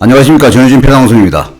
안녕하십니까 전효진 평방송입니다.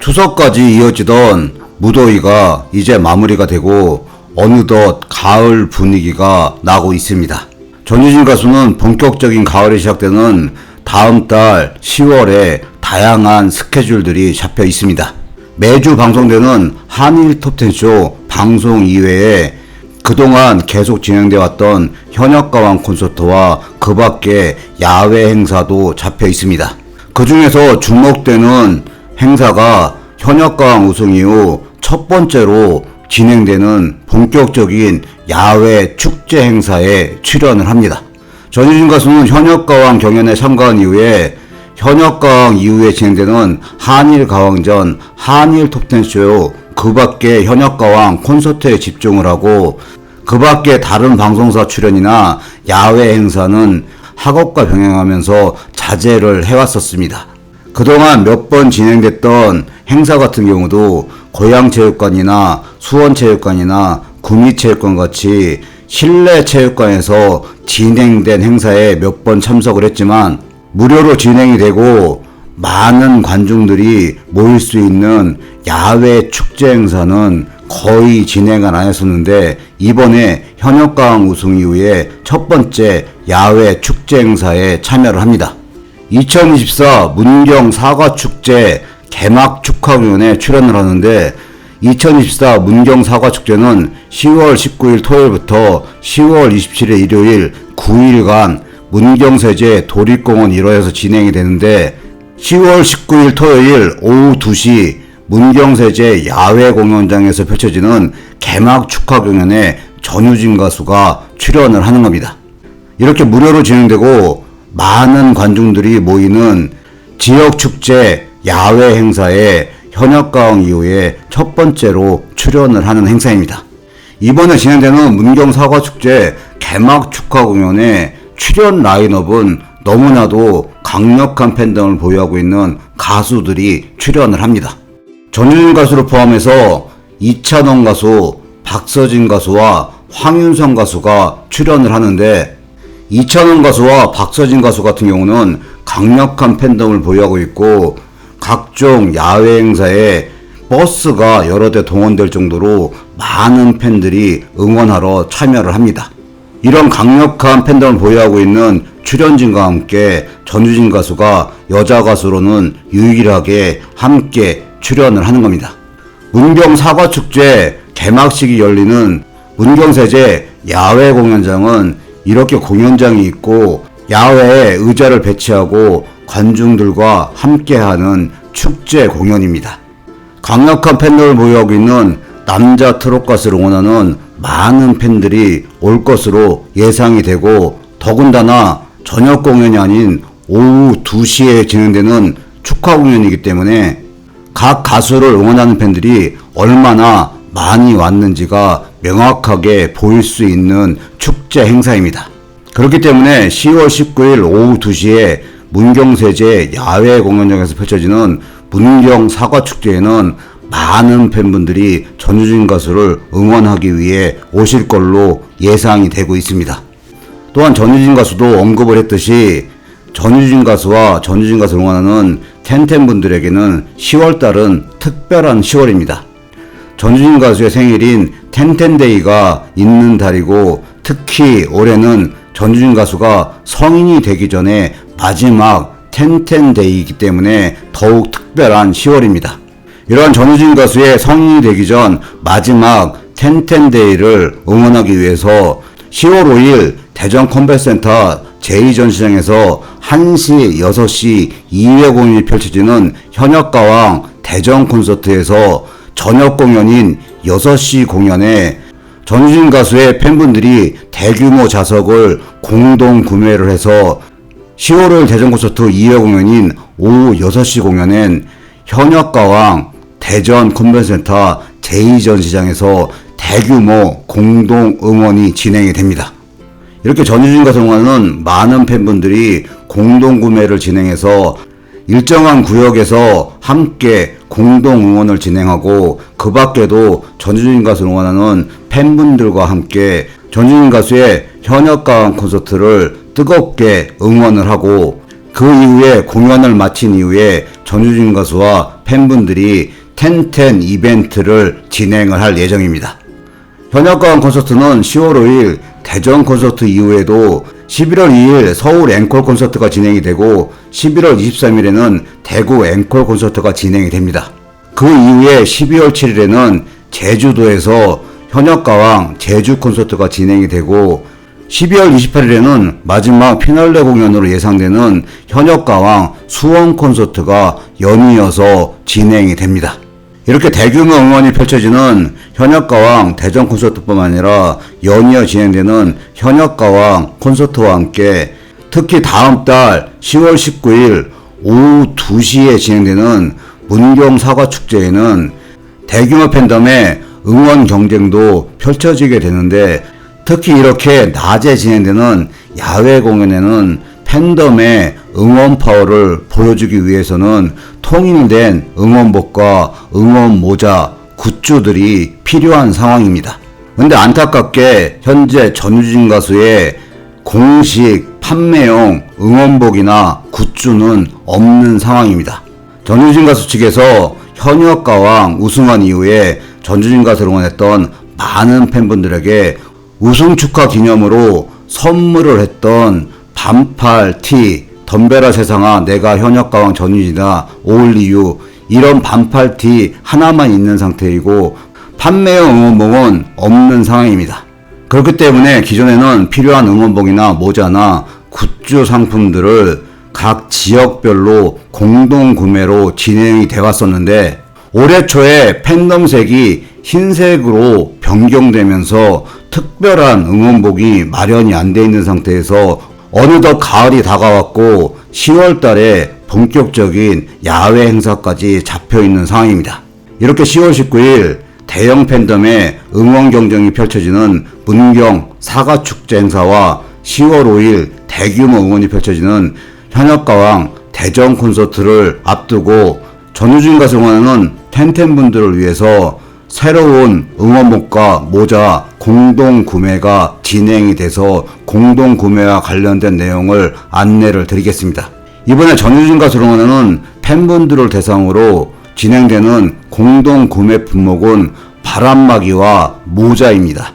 추석까지 이어지던 무더위가 이제 마무리가 되고 어느덧 가을 분위기가 나고 있습니다. 전효진 가수는 본격적인 가을이 시작되는 다음 달 10월에 다양한 스케줄들이 잡혀 있습니다. 매주 방송되는 한일 톱텐쇼 방송 이외에 그동안 계속 진행돼 왔던 현역 가왕 콘서트와 그 밖에 야외 행사도 잡혀 있습니다. 그 중에서 주목되는 행사가 현역가왕 우승 이후 첫 번째로 진행되는 본격적인 야외 축제 행사에 출연을 합니다. 전유진 가수는 현역가왕 경연에 참가한 이후에 현역가왕 이후에 진행되는 한일가왕전 한일 톱텐쇼 그 밖에 현역가왕 콘서트에 집중을 하고 그 밖에 다른 방송사 출연이나 야외 행사는 학업과 병행하면서 자제를 해왔었습니다. 그동안 몇 번 진행됐던 행사 같은 경우도 고양체육관이나 수원체육관이나 구미체육관 같이 실내 체육관에서 진행된 행사에 몇 번 참석을 했지만 무료로 진행이 되고 많은 관중들이 모일 수 있는 야외 축제 행사는 거의 진행을 안 했었는데 이번에 현역강 우승 이후에 첫 번째 야외 축제 행사에 참여를 합니다. 2024 문경 사과축제 개막 축하공연에 출연을 하는데 2024 문경 사과축제는 10월 19일 토요일부터 10월 27일 일요일 9일간 문경세제 도립공원 1호에서 진행이 되는데 10월 19일 토요일 오후 2시 문경세제 야외 공연장에서 펼쳐지는 개막 축하 공연에 전유진 가수가 출연을 하는 겁니다. 이렇게 무료로 진행되고 많은 관중들이 모이는 지역 축제 야외 행사에 현역가왕 이후에 첫 번째로 출연을 하는 행사입니다. 이번에 진행되는 문경 사과축제 개막 축하 공연에 출연 라인업은 너무나도 강력한 팬덤을 보유하고 있는 가수들이 출연을 합니다. 전유진 가수를 포함해서 이찬원 가수, 박서진 가수와 황윤성 가수가 출연을 하는데 이찬원 가수와 박서진 가수 같은 경우는 강력한 팬덤을 보유하고 있고 각종 야외 행사에 버스가 여러 대 동원될 정도로 많은 팬들이 응원하러 참여를 합니다. 이런 강력한 팬덤을 보유하고 있는 출연진과 함께 전유진 가수가 여자 가수로는 유일하게 함께 출연을 하는 겁니다. 문경 사과축제 개막식이 열리는 문경세제 야외 공연장은 이렇게 공연장이 있고 야외에 의자를 배치하고 관중들과 함께하는 축제 공연입니다. 강력한 팬덤을 보유하고 있는 남자 트롯 가수를 응원하는 많은 팬들이 올 것으로 예상이 되고 더군다나 저녁 공연이 아닌 오후 2시에 진행되는 축하 공연이기 때문에 각 가수를 응원하는 팬들이 얼마나 많이 왔는지가 명확하게 보일 수 있는 축제 행사입니다. 그렇기 때문에 10월 19일 오후 2시에 문경세제 야외 공연장에서 펼쳐지는 문경 사과축제에는 많은 팬분들이 전유진 가수를 응원하기 위해 오실 걸로 예상이 되고 있습니다. 또한 전유진 가수도 언급을 했듯이 전유진 가수와 전유진 가수를 응원하는 텐텐 분들에게는 10월달은 특별한 10월입니다. 전유진 가수의 생일인 텐텐데이가 있는 달이고 특히 올해는 전유진 가수가 성인이 되기 전에 마지막 텐텐데이이기 때문에 더욱 특별한 10월입니다. 이러한 전유진 가수의 성인이 되기 전 마지막 텐텐데이를 응원하기 위해서 10월 5일 대전 컨벤센터 제2전시장에서 1시, 6시 2회 공연이 펼쳐지는 현역가왕 대전 콘서트에서 저녁 공연인 6시 공연에 전유진 가수의 팬분들이 대규모 자석을 공동 구매를 해서 10월 5일 대전 콘서트 2회 공연인 오후 6시 공연엔 현역가왕 대전 컨벤센터 제2전시장에서 대규모 공동 응원이 진행이 됩니다. 이렇게 전유진 가수 응원은 많은 팬분들이 공동 구매를 진행해서 일정한 구역에서 함께 공동 응원을 진행하고 그 밖에도 전유진 가수 응원하는 팬분들과 함께 전유진 가수의 현역가왕 콘서트를 뜨겁게 응원을 하고 그 이후에 공연을 마친 이후에 전유진 가수와 팬분들이 텐텐 이벤트를 진행을 할 예정입니다. 현역가왕 콘서트는 10월 5일 대전 콘서트 이후에도 11월 2일 서울 앵콜 콘서트가 진행이 되고 11월 23일에는 대구 앵콜 콘서트가 진행이 됩니다. 그 이후에 12월 7일에는 제주도에서 현역가왕 제주 콘서트가 진행이 되고 12월 28일에는 마지막 피날레 공연으로 예상되는 현역가왕 수원 콘서트가 연이어서 진행이 됩니다. 이렇게 대규모 응원이 펼쳐지는 현역가왕 대전 콘서트뿐만 아니라 연이어 진행되는 현역가왕 콘서트와 함께 특히 다음 달 10월 19일 오후 2시에 진행되는 문경 사과 축제에는 대규모 팬덤의 응원 경쟁도 펼쳐지게 되는데 특히 이렇게 낮에 진행되는 야외 공연에는 팬덤의 응원 파워를 보여주기 위해서는 통일된 응원복과 응원 모자, 굿즈들이 필요한 상황입니다. 근데 안타깝게 현재 전유진 가수의 공식 판매용 응원복이나 굿즈는 없는 상황입니다. 전유진 가수 측에서 현역 가왕 우승한 이후에 전유진 가수를 응원했던 많은 팬분들에게 우승 축하 기념으로 선물을 했던 반팔 티, 덤벼라 세상아 내가 현역가왕 전유진이다 올리유 이런 반팔 티 하나만 있는 상태이고 판매용 응원복은 없는 상황입니다. 그렇기 때문에 기존에는 필요한 응원복이나 모자나 굿즈 상품들을 각 지역별로 공동 구매로 진행이 돼 왔었는데 올해 초에 팬덤색이 흰색으로 변경되면서 특별한 응원복이 마련이 안 돼 있는 상태에서 어느덧 가을이 다가왔고 10월 달에 본격적인 야외 행사까지 잡혀 있는 상황입니다. 이렇게 10월 19일 대형 팬덤의 응원 경쟁이 펼쳐지는 문경 사과축제 행사와 10월 5일 대규모 응원이 펼쳐지는 현역가왕 대전 콘서트를 앞두고 전유진 가수 응원하는 팬팬분들을 위해서 새로운 응원복과 모자 공동 구매가 진행이 돼서 공동 구매와 관련된 내용을 안내를 드리겠습니다. 이번에 전유진 가수 응원하는 팬분들을 대상으로 진행되는 공동 구매 품목은 바람막이와 모자입니다.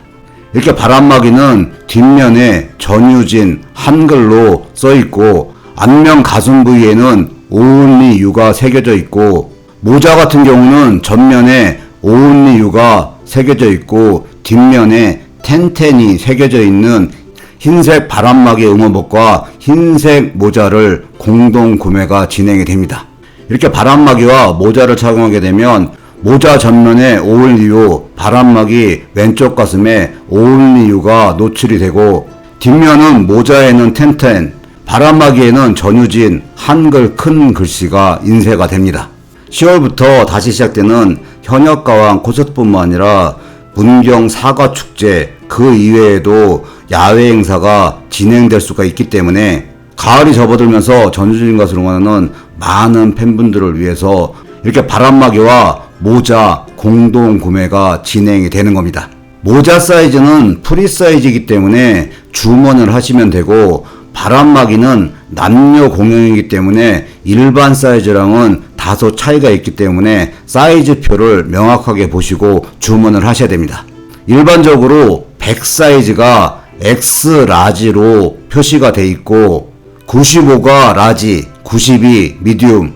이렇게 바람막이는 뒷면에 전유진 한글로 써 있고 앞면 가슴 부위에는 오은리 유가 새겨져 있고 모자 같은 경우는 전면에 오은리 유가 새겨져 있고 뒷면에 텐텐이 새겨져 있는 흰색 바람막이 응원복과 흰색 모자를 공동 구매가 진행이 됩니다. 이렇게 바람막이와 모자를 착용하게 되면 모자 전면에 오일리유, 바람막이 왼쪽 가슴에 오일리유가 노출이 되고 뒷면은 모자에는 텐텐, 바람막이에는 전유진 한글 큰 글씨가 인쇄가 됩니다. 10월부터 다시 시작되는 현역가왕 콘서트뿐만 아니라 문경 사과 축제 그 이외에도 야외 행사가 진행될 수가 있기 때문에 가을이 접어들면서 전유진 가수를 응원하는 많은 팬분들을 위해서 이렇게 바람막이와 모자 공동 구매가 진행이 되는 겁니다. 모자 사이즈는 프리 사이즈이기 때문에 주문을 하시면 되고 바람막이는 남녀 공용이기 때문에 일반 사이즈랑은 다소 차이가 있기 때문에 사이즈표를 명확하게 보시고 주문을 하셔야 됩니다. 일반적으로 100 사이즈가 X 라지로 표시가 돼 있고 95가 라지, 92 미디움,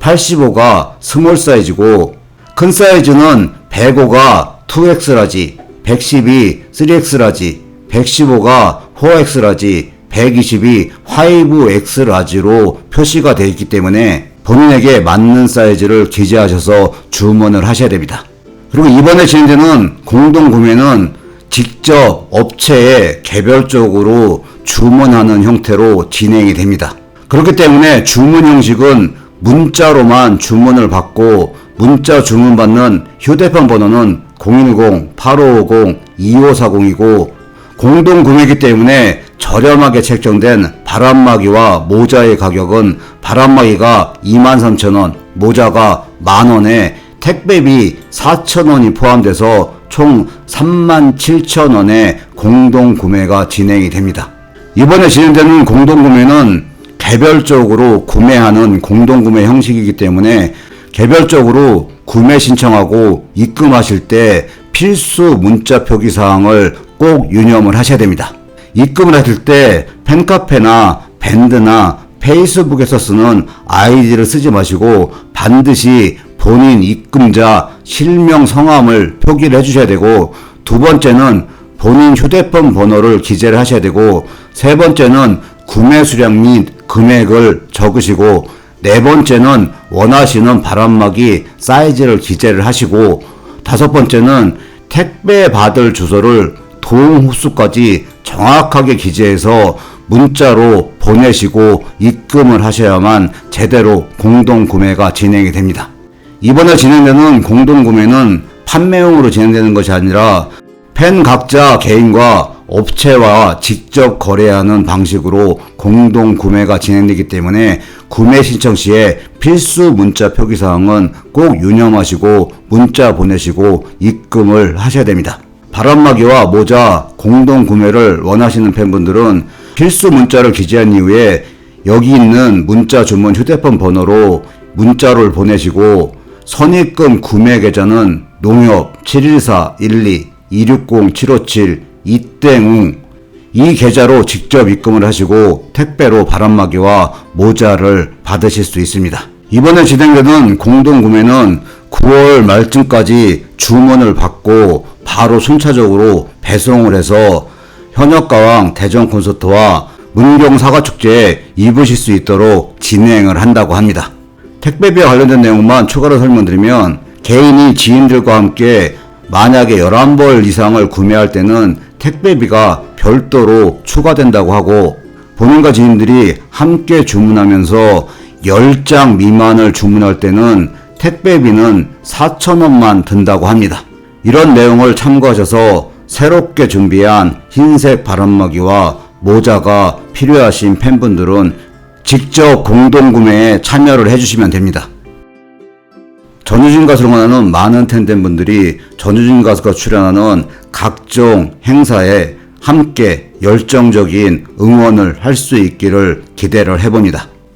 85가 스몰 사이즈고 큰 사이즈는 105가 2X 라지, 110이 3X 라지, 115가 4X 라지, 120이 5X 라지로 표시가 되어 있기 때문에 본인에게 맞는 사이즈를 기재하셔서 주문을 하셔야 됩니다. 그리고 이번에 진행되는 공동 구매는 직접 업체에 개별적으로 주문하는 형태로 진행이 됩니다. 그렇기 때문에 주문 형식은 문자로만 주문을 받고 문자 주문 받는 휴대폰 번호는 010-8550-2540이고 공동 구매이기 때문에 저렴하게 책정된 바람막이와 모자의 가격은 바람막이가 23,000원, 모자가 만원에 택배비 4,000원이 포함돼서 총 37,000원의 공동 구매가 진행이 됩니다. 이번에 진행되는 공동 구매는 개별적으로 구매하는 공동 구매 형식이기 때문에 개별적으로 구매 신청하고 입금하실 때 필수 문자 표기 사항을 꼭 유념을 하셔야 됩니다. 입금을 하실 때 팬카페나 밴드나 페이스북에서 쓰는 아이디를 쓰지 마시고 반드시 본인 입금자 실명 성함을 표기를 해주셔야 되고 두 번째는 본인 휴대폰 번호를 기재를 하셔야 되고 세 번째는 구매 수량 및 금액을 적으시고 네 번째는 원하시는 바람막이 사이즈를 기재를 하시고 다섯 번째는 택배 받을 주소를 도움 흡수까지 정확하게 기재해서 문자로 보내시고 입금을 하셔야만 제대로 공동 구매가 진행이 됩니다. 이번에 진행되는 공동 구매는 판매용으로 진행되는 것이 아니라 팬 각자 개인과 업체와 직접 거래하는 방식으로 공동 구매가 진행되기 때문에 구매 신청 시에 필수 문자 표기 사항은 꼭 유념하시고 문자 보내시고 입금을 하셔야 됩니다. 바람막이와 모자 공동 구매를 원하시는 팬분들은 필수 문자를 기재한 이후에 여기 있는 문자 주문 휴대폰 번호로 문자를 보내시고 선입금 구매 계좌는 농협 714-12 260-757 이땡웅 이 계좌로 직접 입금을 하시고 택배로 바람막이와 모자를 받으실 수 있습니다. 이번에 진행되는 공동구매는 9월 말쯤까지 주문을 받고 바로 순차적으로 배송을 해서 현역가왕 대전 콘서트와 문경 사과축제에 입으실 수 있도록 진행을 한다고 합니다. 택배비와 관련된 내용만 추가로 설명드리면 개인이 지인들과 함께 만약에 11벌 이상을 구매할 때는 택배비가 별도로 추가된다고 하고 본인과 지인들이 함께 주문하면서 10장 미만을 주문할 때는 택배비는 4,000원만 든다고 합니다. 이런 내용을 참고하셔서 새롭게 준비한 흰색 바람막이와 모자가 필요하신 팬분들은 직접 공동구매에 참여를 해주시면 됩니다. 전유진 가수로 만나는 많은 팬분들이 전유진 가수가 출연하는 각종 행사에 함께 열정적인 응원을 할 수 있기를 기대를 해봅니다.